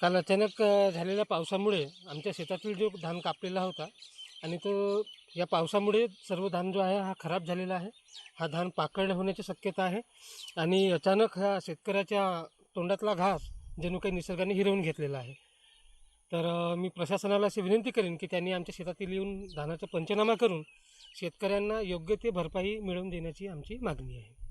काल अचानक झालेल्या पावसामुळे आमच्या शेतातील जो धान कापलेला होता आणि तो या पावसामुळे सर्व धान जो आहे हा खराब झालेला आहे. हा धान पाकळ होण्याची शक्यता आहे आणि अचानक ह्या शेतकऱ्याच्या तोंडातला घास जणू काही निसर्गाने हिरवून घेतलेला आहे. तर मी प्रशासनाला अशी विनंती करेन की त्यांनी आमच्या शेतातील येऊन धानाचा पंचनामा करून शेतकऱ्यांना योग्य ते भरपाई मिळवून देण्याची आमची मागणी आहे.